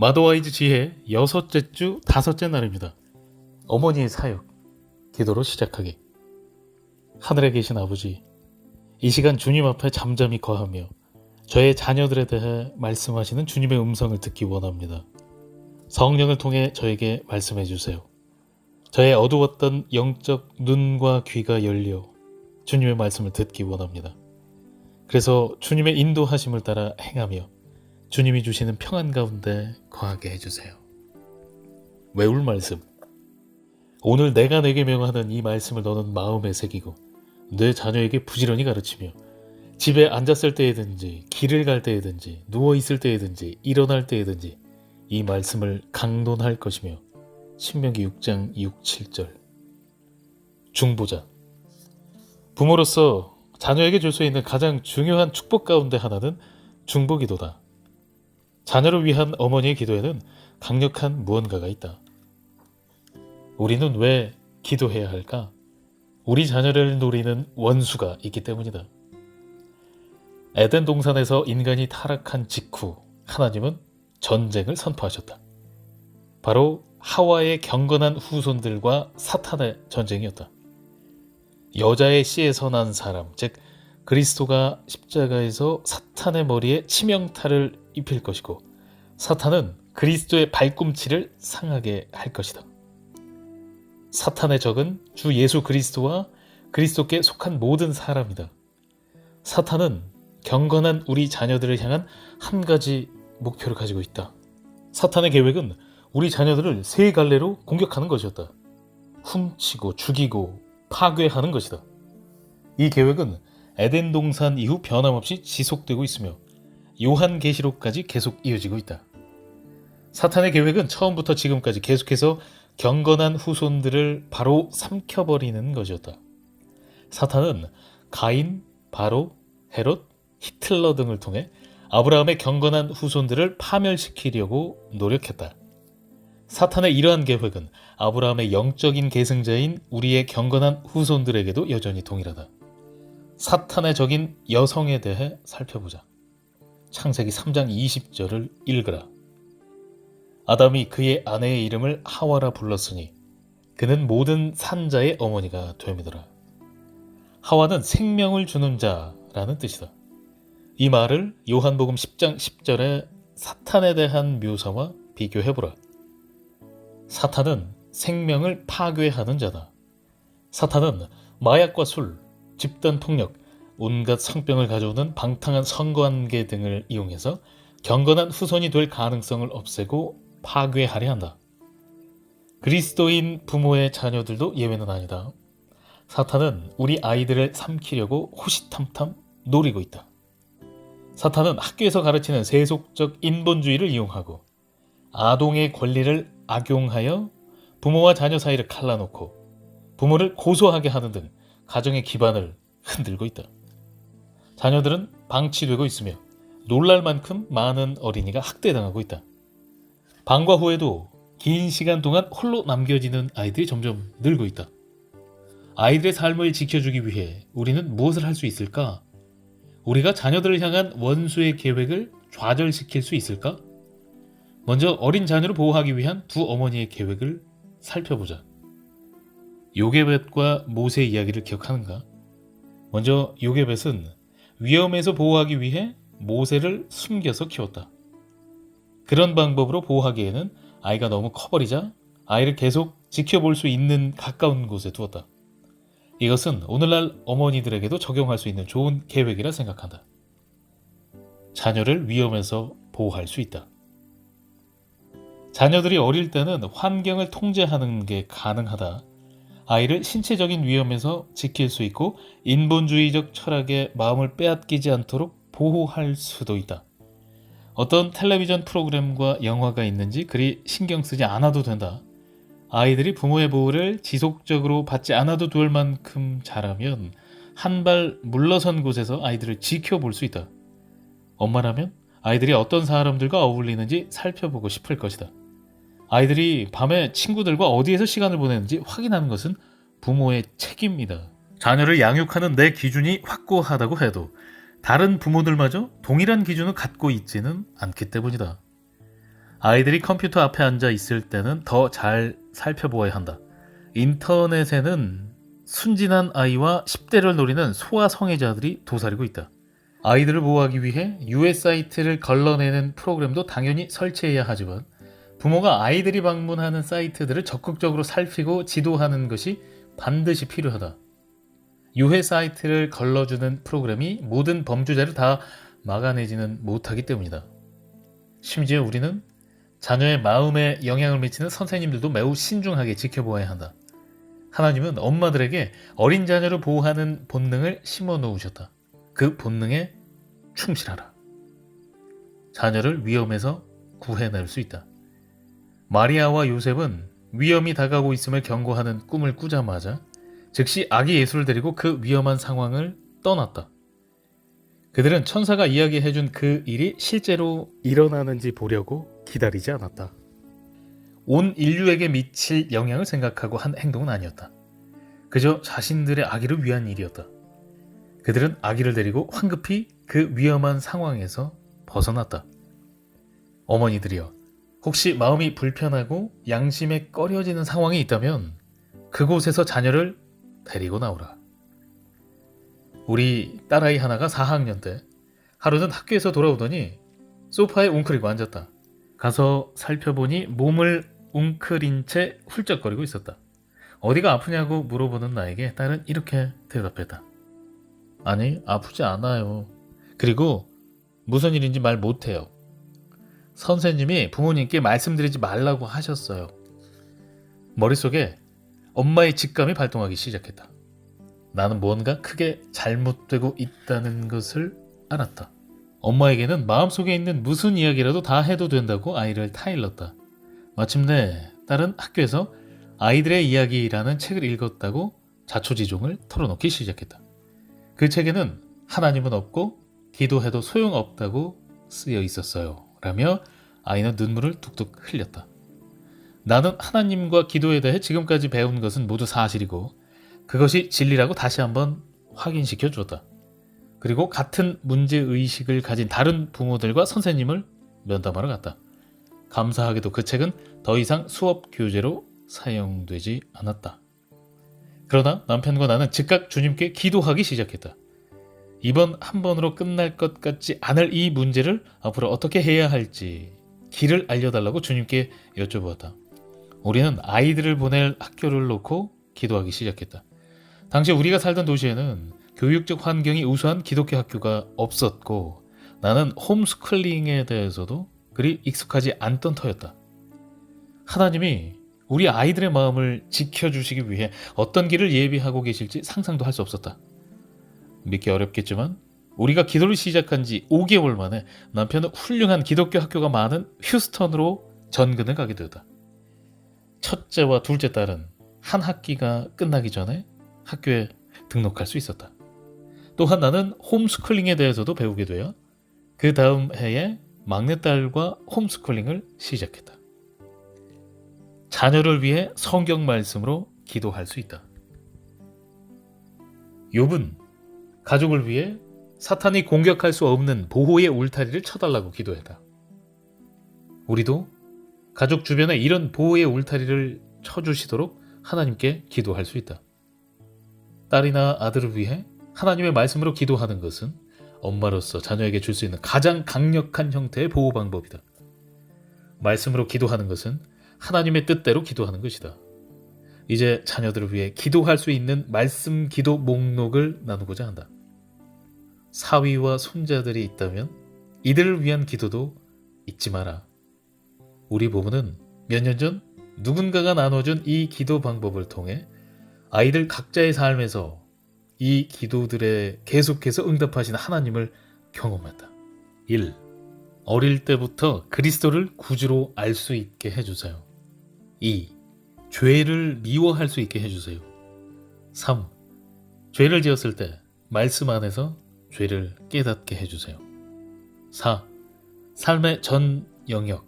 마도와이즈 지혜 여섯째 주 다섯째 날입니다. 어머니의 사역 기도로 시작하기. 하늘에 계신 아버지, 이 시간 주님 앞에 잠잠히 거하며 저의 자녀들에 대해 말씀하시는 주님의 음성을 듣기 원합니다. 성령을 통해 저에게 말씀해 주세요. 저의 어두웠던 영적 눈과 귀가 열려 주님의 말씀을 듣기 원합니다. 그래서 주님의 인도하심을 따라 행하며 주님이 주시는 평안 가운데 거하게 해주세요. 외울 말씀. 오늘 내가 내게 명하는 이 말씀을 너는 마음에 새기고 내 자녀에게 부지런히 가르치며 집에 앉았을 때에든지 길을 갈 때에든지 누워 있을 때에든지 일어날 때에든지 이 말씀을 강론할 것이며 신명기 6장 6, 7절 중보자 부모로서 자녀에게 줄 수 있는 가장 중요한 축복 가운데 하나는 중보기도다. 자녀를 위한 어머니의 기도에는 강력한 무언가가 있다. 우리는 왜 기도해야 할까? 우리 자녀를 노리는 원수가 있기 때문이다. 에덴 동산에서 인간이 타락한 직후 하나님은 전쟁을 선포하셨다. 바로 하와의 경건한 후손들과 사탄의 전쟁이었다. 여자의 씨에서 난 사람, 즉 그리스도가 십자가에서 사탄의 머리에 치명타를 입힐 것이고 사탄은 그리스도의 발꿈치를 상하게 할 것이다. 사탄의 적은 주 예수 그리스도와 그리스도께 속한 모든 사람이다. 사탄은 경건한 우리 자녀들을 향한 한 가지 목표를 가지고 있다. 사탄의 계획은 우리 자녀들을 세 갈래로 공격하는 것이었다. 훔치고 죽이고 파괴하는 것이다. 이 계획은 에덴 동산 이후 변함없이 지속되고 있으며 요한계시록까지 계속 이어지고 있다. 사탄의 계획은 처음부터 지금까지 계속해서 경건한 후손들을 바로 삼켜버리는 것이었다. 사탄은 가인, 바로, 헤롯, 히틀러 등을 통해 아브라함의 경건한 후손들을 파멸시키려고 노력했다. 사탄의 이러한 계획은 아브라함의 영적인 계승자인 우리의 경건한 후손들에게도 여전히 동일하다. 사탄의 적인 여성에 대해 살펴보자. 창세기 3장 20절을 읽으라. 아담이 그의 아내의 이름을 하와라 불렀으니 그는 모든 산자의 어머니가 됨이더라. 하와는 생명을 주는 자라는 뜻이다. 이 말을 요한복음 10장 10절에 사탄에 대한 묘사와 비교해보라. 사탄은 생명을 파괴하는 자다. 사탄은 마약과 술, 집단 폭력, 온갖 성병을 가져오는 방탕한 성관계 등을 이용해서 경건한 후손이 될 가능성을 없애고 파괴하려 한다. 그리스도인 부모의 자녀들도 예외는 아니다. 사탄은 우리 아이들을 삼키려고 호시탐탐 노리고 있다. 사탄은 학교에서 가르치는 세속적 인본주의를 이용하고 아동의 권리를 악용하여 부모와 자녀 사이를 갈라놓고 부모를 고소하게 하는 등 가정의 기반을 흔들고 있다. 자녀들은 방치되고 있으며 놀랄 만큼 많은 어린이가 학대당하고 있다. 방과 후에도 긴 시간 동안 홀로 남겨지는 아이들이 점점 늘고 있다. 아이들의 삶을 지켜주기 위해 우리는 무엇을 할 수 있을까? 우리가 자녀들을 향한 원수의 계획을 좌절시킬 수 있을까? 먼저 어린 자녀를 보호하기 위한 두 어머니의 계획을 살펴보자. 요게벳과 모세 이야기를 기억하는가? 먼저 요게벳은 위험에서 보호하기 위해 모세를 숨겨서 키웠다. 그런 방법으로 보호하기에는 아이가 너무 커버리자 아이를 계속 지켜볼 수 있는 가까운 곳에 두었다. 이것은 오늘날 어머니들에게도 적용할 수 있는 좋은 계획이라 생각한다. 자녀를 위험에서 보호할 수 있다. 자녀들이 어릴 때는 환경을 통제하는 게 가능하다. 아이를 신체적인 위험에서 지킬 수 있고 인본주의적 철학에 마음을 빼앗기지 않도록 보호할 수도 있다. 어떤 텔레비전 프로그램과 영화가 있는지 그리 신경 쓰지 않아도 된다. 아이들이 부모의 보호를 지속적으로 받지 않아도 될 만큼 자라면 한 발 물러선 곳에서 아이들을 지켜볼 수 있다. 엄마라면 아이들이 어떤 사람들과 어울리는지 살펴보고 싶을 것이다. 아이들이 밤에 친구들과 어디에서 시간을 보내는지 확인하는 것은 부모의 책임이다. 자녀를 양육하는 내 기준이 확고하다고 해도 다른 부모들마저 동일한 기준을 갖고 있지는 않기 때문이다. 아이들이 컴퓨터 앞에 앉아 있을 때는 더 잘 살펴보아야 한다. 인터넷에는 순진한 아이와 10대를 노리는 소아 성애자들이 도사리고 있다. 아이들을 보호하기 위해 유해 사이트를 걸러내는 프로그램도 당연히 설치해야 하지만 부모가 아이들이 방문하는 사이트들을 적극적으로 살피고 지도하는 것이 반드시 필요하다. 유해 사이트를 걸러주는 프로그램이 모든 범죄자를 다 막아내지는 못하기 때문이다. 심지어 우리는 자녀의 마음에 영향을 미치는 선생님들도 매우 신중하게 지켜보아야 한다. 하나님은 엄마들에게 어린 자녀를 보호하는 본능을 심어 놓으셨다. 그 본능에 충실하라. 자녀를 위험에서 구해낼 수 있다. 마리아와 요셉은 위험이 다가오고 있음을 경고하는 꿈을 꾸자마자 즉시 아기 예수를 데리고 그 위험한 상황을 떠났다. 그들은 천사가 이야기해준 그 일이 실제로 일어나는지 보려고 기다리지 않았다. 온 인류에게 미칠 영향을 생각하고 한 행동은 아니었다. 그저 자신들의 아기를 위한 일이었다. 그들은 아기를 데리고 황급히 그 위험한 상황에서 벗어났다. 어머니들이여, 혹시 마음이 불편하고 양심에 꺼려지는 상황이 있다면 그곳에서 자녀를 데리고 나오라. 우리 딸아이 하나가 4학년 때 하루는 학교에서 돌아오더니 소파에 웅크리고 앉았다. 가서 살펴보니 몸을 웅크린 채 훌쩍거리고 있었다. 어디가 아프냐고 물어보는 나에게 딸은 이렇게 대답했다. 아니, 아프지 않아요. 그리고 무슨 일인지 말 못해요. 선생님이 부모님께 말씀드리지 말라고 하셨어요. 머릿속에 엄마의 직감이 발동하기 시작했다. 나는 무언가 크게 잘못되고 있다는 것을 알았다. 엄마에게는 마음속에 있는 무슨 이야기라도 다 해도 된다고 아이를 타일렀다. 마침내 딸은 학교에서 아이들의 이야기라는 책을 읽었다고 자초지종을 털어놓기 시작했다. 그 책에는 하나님은 없고 기도해도 소용없다고 쓰여 있었어요. 라며 아이는 눈물을 뚝뚝 흘렸다. 나는 하나님과 기도에 대해 지금까지 배운 것은 모두 사실이고 그것이 진리라고 다시 한번 확인시켜 주었다. 그리고 같은 문제 의식을 가진 다른 부모들과 선생님을 면담하러 갔다. 감사하게도 그 책은 더 이상 수업 교재로 사용되지 않았다. 그러나 남편과 나는 즉각 주님께 기도하기 시작했다. 이번 한 번으로 끝날 것 같지 않을 이 문제를 앞으로 어떻게 해야 할지 길을 알려달라고 주님께 여쭤보았다. 우리는 아이들을 보낼 학교를 놓고 기도하기 시작했다. 당시 우리가 살던 도시에는 교육적 환경이 우수한 기독교 학교가 없었고 나는 홈스쿨링에 대해서도 그리 익숙하지 않던 터였다. 하나님이 우리 아이들의 마음을 지켜주시기 위해 어떤 길을 예비하고 계실지 상상도 할 수 없었다. 믿기 어렵겠지만 우리가 기도를 시작한 지 5개월 만에 남편은 훌륭한 기독교 학교가 많은 휴스턴으로 전근을 가게 되었다. 첫째와 둘째 딸은 한 학기가 끝나기 전에 학교에 등록할 수 있었다. 또한 나는 홈스쿨링에 대해서도 배우게 되어 그 다음 해에 막내딸과 홈스쿨링을 시작했다. 자녀를 위해 성경 말씀으로 기도할 수 있다. 욥은 가족을 위해 사탄이 공격할 수 없는 보호의 울타리를 쳐달라고 기도했다. 우리도 가족 주변에 이런 보호의 울타리를 쳐주시도록 하나님께 기도할 수 있다. 딸이나 아들을 위해 하나님의 말씀으로 기도하는 것은 엄마로서 자녀에게 줄 수 있는 가장 강력한 형태의 보호 방법이다. 말씀으로 기도하는 것은 하나님의 뜻대로 기도하는 것이다. 이제 자녀들을 위해 기도할 수 있는 말씀 기도 목록을 나누고자 한다. 사위와 손자들이 있다면 이들을 위한 기도도 잊지 마라. 우리 부부는 몇 년 전 누군가가 나눠준 이 기도 방법을 통해 아이들 각자의 삶에서 이 기도들에 계속해서 응답하시는 하나님을 경험했다. 1. 어릴 때부터 그리스도를 구주로 알 수 있게 해주세요. 2. 죄를 미워할 수 있게 해주세요. 3. 죄를 지었을 때 말씀 안에서 죄를 깨닫게 해주세요. 4. 삶의 전 영역,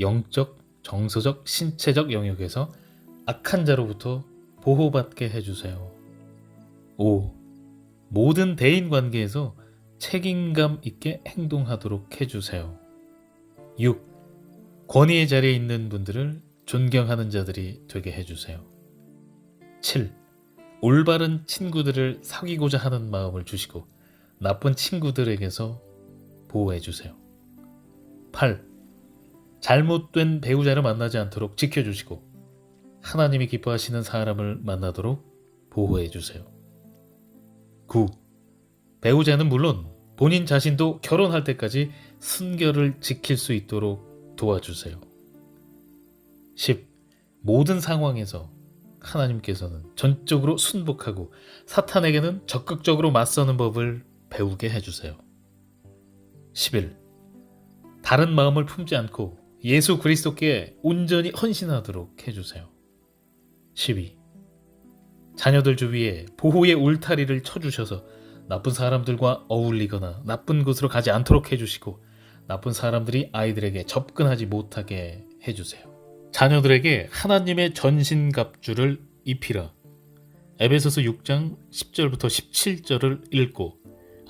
영적, 정서적, 신체적 영역에서 악한 자로부터 보호받게 해주세요. 5. 모든 대인 관계에서 책임감 있게 행동하도록 해주세요. 6. 권위의 자리에 있는 분들을 존경하는 자들이 되게 해주세요. 7. 올바른 친구들을 사귀고자 하는 마음을 주시고 나쁜 친구들에게서 보호해 주세요. 8. 잘못된 배우자를 만나지 않도록 지켜주시고 하나님이 기뻐하시는 사람을 만나도록 보호해 주세요. 9. 배우자는 물론 본인 자신도 결혼할 때까지 순결을 지킬 수 있도록 도와주세요. 10. 모든 상황에서 하나님께서는 전적으로 순복하고 사탄에게는 적극적으로 맞서는 법을 배우게 해주세요. 11. 다른 마음을 품지 않고 예수 그리스도께 온전히 헌신하도록 해주세요. 12. 자녀들 주위에 보호의 울타리를 쳐주셔서 나쁜 사람들과 어울리거나 나쁜 곳으로 가지 않도록 해주시고 나쁜 사람들이 아이들에게 접근하지 못하게 해주세요. 자녀들에게 하나님의 전신갑주를 입히라. 에베소서 6장 10절부터 17절을 읽고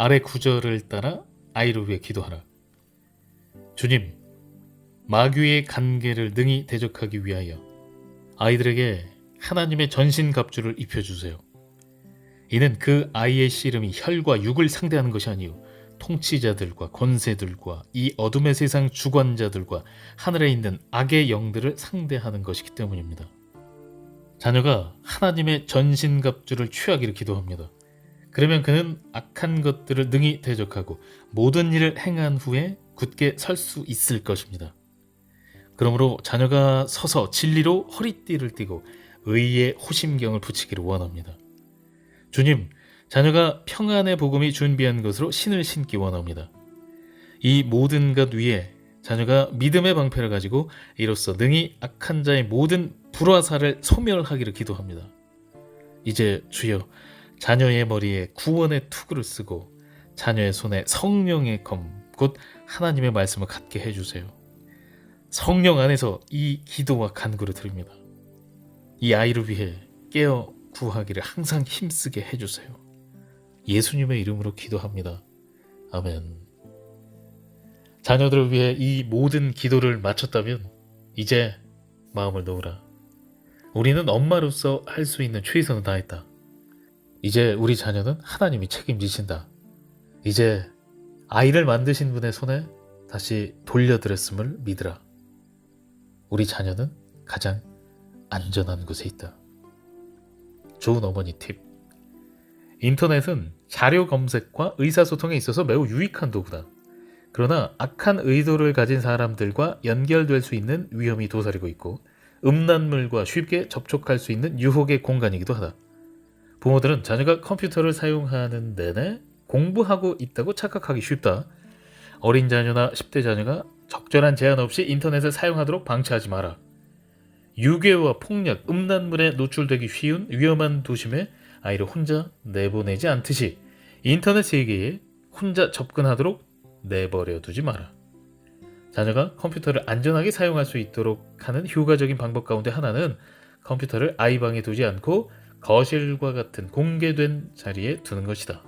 아래 구절을 따라 아이를 위해 기도하라. 주님, 마귀의 간계를 능히 대적하기 위하여 아이들에게 하나님의 전신 갑주를 입혀주세요. 이는 그 아이의 씨름이 혈과 육을 상대하는 것이 아니요 통치자들과 권세들과 이 어둠의 세상 주관자들과 하늘에 있는 악의 영들을 상대하는 것이기 때문입니다. 자녀가 하나님의 전신갑주를 취하기를 기도합니다. 그러면 그는 악한 것들을 능히 대적하고 모든 일을 행한 후에 굳게 설 수 있을 것입니다. 그러므로 자녀가 서서 진리로 허리띠를 띠고 의의 호심경을 붙이기를 원합니다. 주님, 자녀가 평안의 복음이 준비한 것으로 신을 신기 원합니다. 이 모든 것 위에 자녀가 믿음의 방패를 가지고 이로써 능히 악한 자의 모든 불화살을 소멸하기를 기도합니다. 이제 주여 자녀의 머리에 구원의 투구를 쓰고 자녀의 손에 성령의 검, 곧 하나님의 말씀을 갖게 해주세요. 성령 안에서 이 기도와 간구를 드립니다. 이 아이를 위해 깨어 구하기를 항상 힘쓰게 해주세요. 예수님의 이름으로 기도합니다. 아멘. 자녀들을 위해 이 모든 기도를 마쳤다면 이제 마음을 놓으라. 우리는 엄마로서 할 수 있는 최선을 다했다. 이제 우리 자녀는 하나님이 책임지신다. 이제 아이를 만드신 분의 손에 다시 돌려드렸음을 믿으라. 우리 자녀는 가장 안전한 곳에 있다. 좋은 어머니 팁. 인터넷은 자료 검색과 의사소통에 있어서 매우 유익한 도구다. 그러나 악한 의도를 가진 사람들과 연결될 수 있는 위험이 도사리고 있고 음란물과 쉽게 접촉할 수 있는 유혹의 공간이기도 하다. 부모들은 자녀가 컴퓨터를 사용하는 내내 공부하고 있다고 착각하기 쉽다. 어린 자녀나 10대 자녀가 적절한 제한 없이 인터넷을 사용하도록 방치하지 마라. 유괴와 폭력, 음란물에 노출되기 쉬운 위험한 도심에 아이를 혼자 내보내지 않듯이 인터넷 세계에 혼자 접근하도록 내버려 두지 마라. 자녀가 컴퓨터를 안전하게 사용할 수 있도록 하는 효과적인 방법 가운데 하나는 컴퓨터를 아이 방에 두지 않고 거실과 같은 공개된 자리에 두는 것이다.